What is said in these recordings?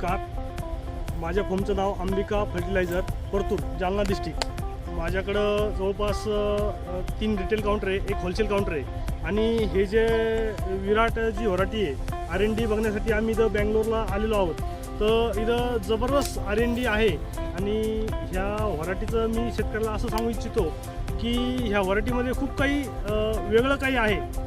नमस्कार. माझ्या फॉर्मचं नाव अंबिका फर्टिलायझर परतूर जालना डिस्ट्रिक्ट माझ्याकडं जवळपास तीन रिटेल काउंटर आहे एक होलसेल काउंटर आहे. आणि हे जे विराट जी व्हरायटी आहे आर एन डी बघण्यासाठी आम्ही इथं बँगलोरला आलेलो आहोत. तर इथं जबरदस्त आर एन डी आहे. आणि ह्या व्हरायटीचं मी शेतकऱ्याला असं सांगू इच्छितो की ह्या व्हरायटीमध्ये खूप काही वेगळं काही आहे.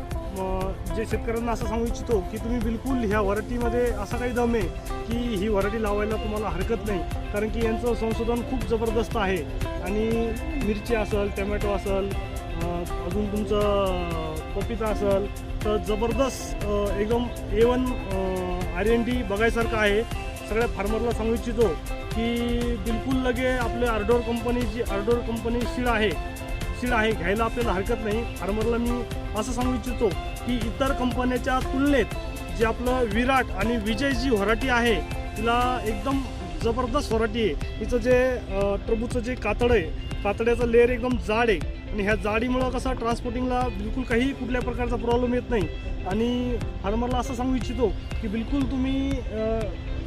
जे शेतकऱ्यांना असं सांगू इच्छितो की तुम्ही बिलकुल ह्या व्हरायटीमध्ये असा काही दम आहे की ही व्हरायटी लावायला तुम्हाला हरकत नाही. कारण की यांचं संशोधन खूप जबरदस्त आहे. आणि मिरची असेल टमॅटो असेल अजून तुमचं पपिता असेल तर जबरदस्त एकदम A one R N D बघायसारखं आहे. सगळ्या फार्मरला सांगू इच्छितो की बिलकुल लगे आपले आर्डोर कंपनीची आर्डोर कंपनी शिळ आहे. सीड आहे घ्यायला आपल्याला हरकत नाही. फार्मरला मी असं सांगू इच्छितो की इतर कंपन्याच्या तुलनेत जे आपलं विराट आणि विजय जी व्हरायटी आहे तिला एकदम जबरदस्त व्हरायटी आहे. तिचं जे अं, टरबूजचं जे कातड आहे कातड्याचं लेअर एकदम जाड आहे. आणि ह्या जाडीमुळं कसं ट्रान्सपोर्टिंगला बिलकुल काही कुठल्या प्रकारचा प्रॉब्लेम येत नाही. आणि फार्मरला असं सांगू इच्छितो की बिलकुल तुम्ही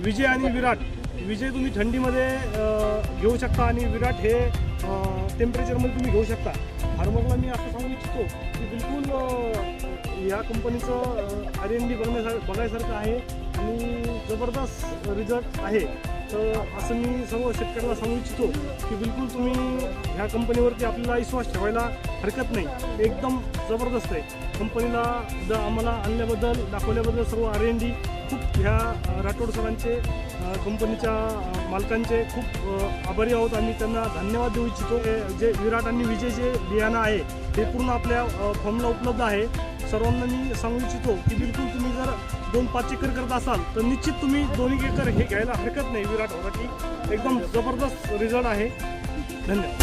विजय आणि विराट विजय तुम्ही थंडीमध्ये घेऊ शकता आणि विराट हे टेम्परेचरमध्ये तुम्ही घेऊ शकता. फार्मरला मी असं सांगू इच्छितो की बिलकुल या कंपनीचं आर एन डी बघण्यासारखं बघायसारखं आहे आणि जबरदस्त रिझल्ट आहे. तर असं मी सर्व शेतकऱ्याला सांगू इच्छितो की बिलकुल तुम्ही ह्या कंपनीवरती आपल्याला विश्वास ठेवायला हरकत नाही. एकदम जबरदस्त आहे. कंपनीला द आम्हाला आणल्याबद्दल दाखवल्याबद्दल सर्व आर एन डी खूप ह्या राठोड सरांचे कंपनीच्या मालकांचे खूप आभारी आहोत. आणि त्यांना धन्यवाद देऊ इच्छितो. जे विराट आणि विजय जे बियाणं आहे ते पूर्ण आपल्या फॉर्मला उपलब्ध आहे. सर्वांना मी सांगू इच्छितो की बिलकुल तुम्ही जर दोन पाच एकर करत असाल तर निश्चित तुम्ही दोन्ही एकर हे घ्यायला हरकत नाही विराट. व्हरायटी एकदम जबरदस्त रिझल्ट आहे. धन्यवाद.